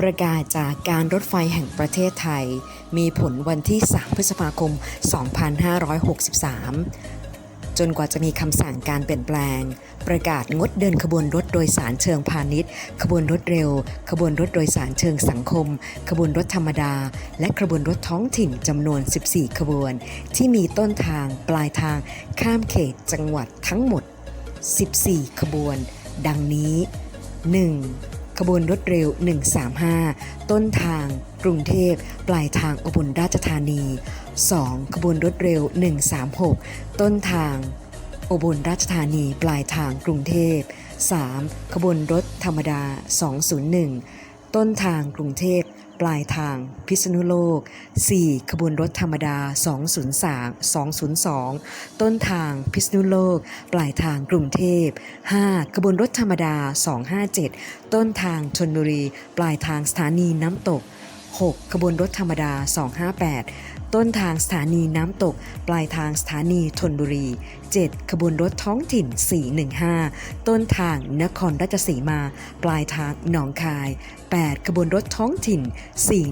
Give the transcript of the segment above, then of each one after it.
ประกาศจากการรถไฟแห่งประเทศไทย มีผลวันที่ 3 พฤษภาคม 2563 จนกว่าจะมีคำสั่งการเปลี่ยนแปลง ประกาศงดเดินขบวนรถโดยสารเชิงพาณิชย์ ขบวนรถเร็ว ขบวนรถโดยสารเชิงสังคม ขบวนรถธรรมดา และขบวนรถท้องถิ่นจำนวน 14 ขบวน ที่มีต้นทางปลายทางข้ามเขตจังหวัดทั้งหมด 14 ขบวน ดังนี้ 1. ขบวนรถเร็ว 135 ต้นทาง กรุงเทพ ปลายทางอุบลราชธานี 2. ขบวนรถเร็ว 136 ต้นทาง อุบลราชธานี ปลายทางกรุงเทพ 3. ขบวนรถธรรมดา 201 ต้นทางกรุงเทพ ปลายทางพิษณุโลก 4. ขบวนรถธรรมดา 203 202 ต้นทางพิษณุโลก ปลายทางกรุงเทพ 5. ขบวนรถธรรมดา 257 ต้นทางชนบุรี ปลายทางสถานีน้ำตก 6. ขบวนรถธรรมดา 258 ต้นทางสถานีน้ำตก ปลายทางสถานีธนบุรี 7. ขบวนรถท้องถิ่น 415 ต้นทางนครราชสีมา ปลายทางหนองคาย 8. ขบวนรถท้องถิ่น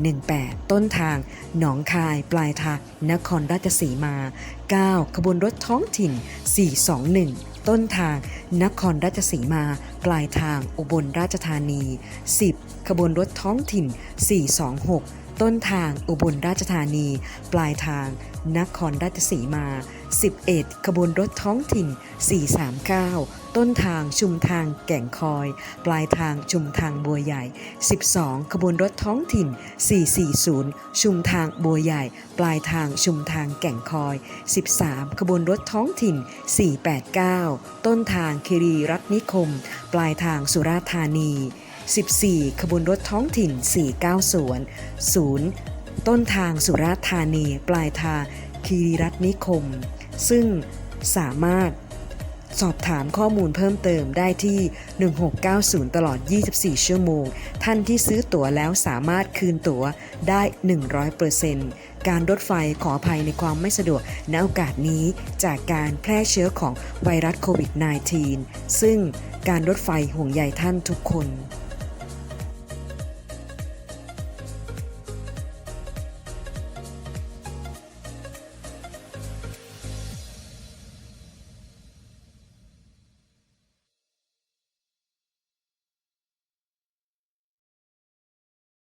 418 ต้นทางหนองคาย ปลายทางนครราชสีมา 9. ขบวนรถท้องถิ่น 421 ต้นทางนครราชสีมา ปลายทางอุบลราชธานี 10. ขบวนรถท้องถิ่น 426 ต้นทางอุบลราชธานี ปลายทางนครราชสีมา 11. ขบวนรถท้องถิ่น 439 ต้นทางชุมทางแก่งคอย ปลายทางชุมทางบัวใหญ่ 12. ขบวนรถท้องถิ่น 440 ชุมทางบัวใหญ่ ปลายทางชุมทางแก่งคอย 13. ขบวนรถท้องถิ่น 489 ต้นทางคีรีรัตนิคม ปลายทางสุราษฎร์ธานี 14. ขบวนรถท้องถิ่น 490 0ต้นทางสุราษฎร์ธานี ปลายทางคีรีรัตนิคม ซึ่งสามารถสอบถามข้อมูลเพิ่มเติมได้ที่ 1690 ตลอด 24 ชั่วโมง ท่านที่ซื้อตั๋วแล้วสามารถคืนตั๋วได้ 100%การรถไฟขออภัยในความไม่สะดวกณโอกาสนี้จากการแพร่เชื้อของไวรัสโควิด -19 ซึ่งการรถไฟห่วงใยท่านทุกคน